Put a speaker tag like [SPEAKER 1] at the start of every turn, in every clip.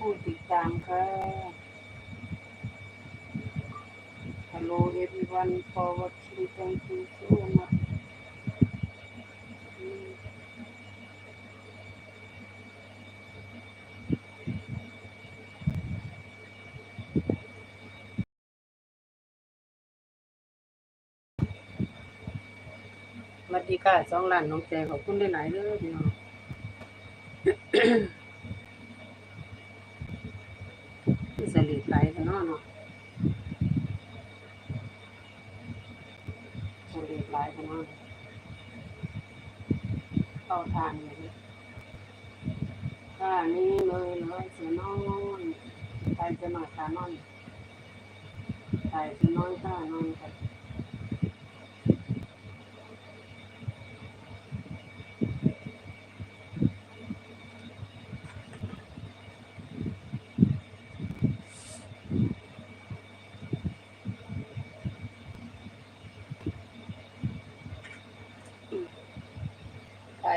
[SPEAKER 1] ผู้ติดตามค่ะ Hello everyone for watching thank you so much มสวัสดีค่ะสองล้านน้องแจขอบคุณหลายๆเด้อพี่น้อง ที่สลิดไหลกันเนาะเนาะสลิดไหลกันเนาะ เข้าทานอย่างนี้ท่านี้เลยเลยเสือนอนไปจะหน่อยตานอนใครจะนอนท่านอนกันใคร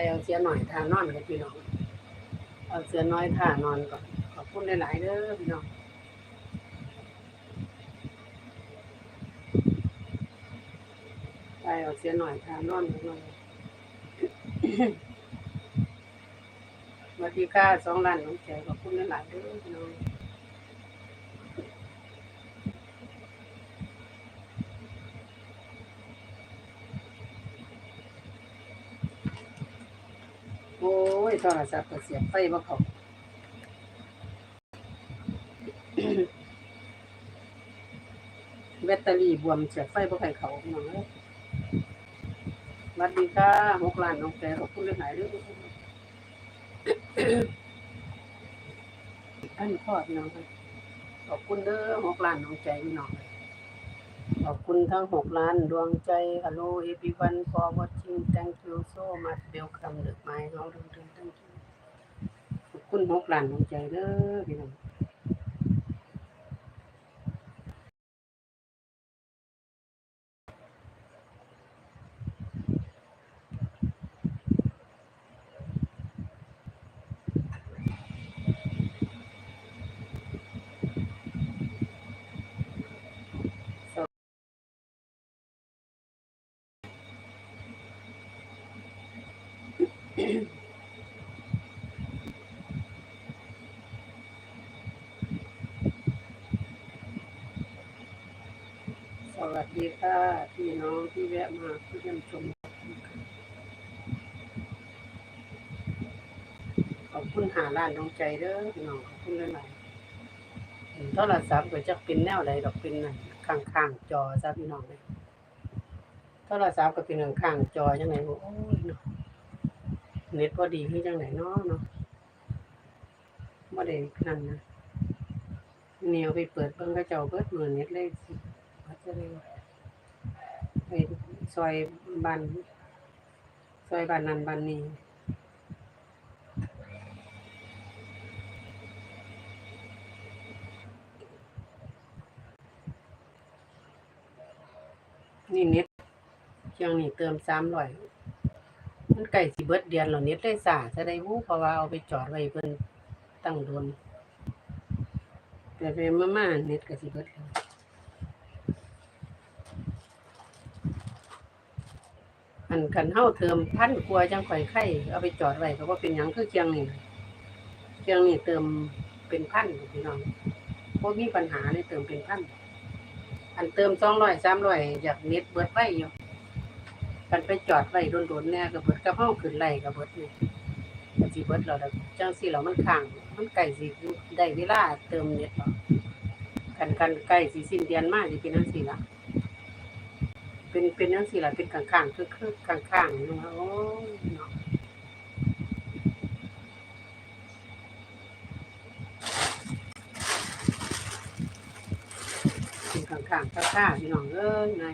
[SPEAKER 1] เอาเสียหน่อยทานอนกันพี่น้อง เอาเสือน้อยท่านอนก่อนขอบคุณหลายๆเด้อพี่น้องใครเอาเสียหน่อยทานอนกันหน่อยสวัสดีค่ะสองล้านน้องแจขอบคุณหลายๆเด้อพี่น้อง โอ้ ยโทรศัพท์ก็เสียบไฟบ่เขาแบตเตอรี่บวมเสียบไฟบ่ให้เขาพี่น้องเอ้ยวัสดีค่ะหกล้านน้องแกขอบคุณหลายๆเด้องอันพอพี่น้องขอบคุณเด้อหกล้านน้องใจพี่น้องเอ้ย ขอบคุณทั้งหกล้านดวงใจ Hello everyone for watching thank you so much welcome เด็กไม้เฮาเดินเดิน thank you ขอบคุณหกล้านดวงใจเด้อพี่น้อง สวัสดีค่ะ พี่น้องที่แวะมาเยี่ยมชม ขอบคุณหาล้านดวงใจเด้อน้องขอบคุณหลายๆเห็นโทรศัพท์ก็จะเป็นแนวใดดอกเป็นนั่นข้างๆจอซะพี่น้องเลยโทรศัพท์ก็เป็นข้างๆจอจังไหนบ่โอ้ยเนาะ เน็ตบ่ดีคือจังไหนเนาะเนาะบ่ได้นั่นนะเหนียวไปเปิดเบิ่งเขาเจ้าเบิดมื้อเน็ตเลยสิว่าจะได้ไปซอยบ้านซอยบ้านนันบ้านนี้นี่เน็ตเชียงนี่เติมสามร้อย มันไก่สิเบิดเดือนแล้วเน็ตได้สาจะได้วู้เพราะว่าเอาไปจอดไว้เพิ่นตั้งโดนแต่ไปมามาเน็ตก็สิเบิดแล้วอันคันเฮาเติมพันกว่าจังข่อยไข่เอาไปจอดไว้ก็บ่าเป็นหยังคือเชียงนี่เชียงนี่เติมเป็นพันพี่น้องบ่มีปัญหาเลยเติมเป็นพันอันเติมสองร้อยสามร้อยอยากเน็ตเบิดไว้อยู่ กันไปจอดไว้โดนๆแน่ก็เบิดกับเฮาขึ้นไล่ก็เบิดนี่ก็สิเบิดแล้วล่ะจังซี่แล้วมันค้าง มันใกล้สิได้เวลาเติมเน็ตแล้วกันกันใกล้สิสิ้นเดือนมากสิเป็นจังซี่ล่ะเป็นเป็นจังซี่ล่ะเป็นข้างๆคือคือข้างๆนี่ว่าโอ้ยเนาะเป็นข้างๆข้างๆพี่น้องเอ้ยนาย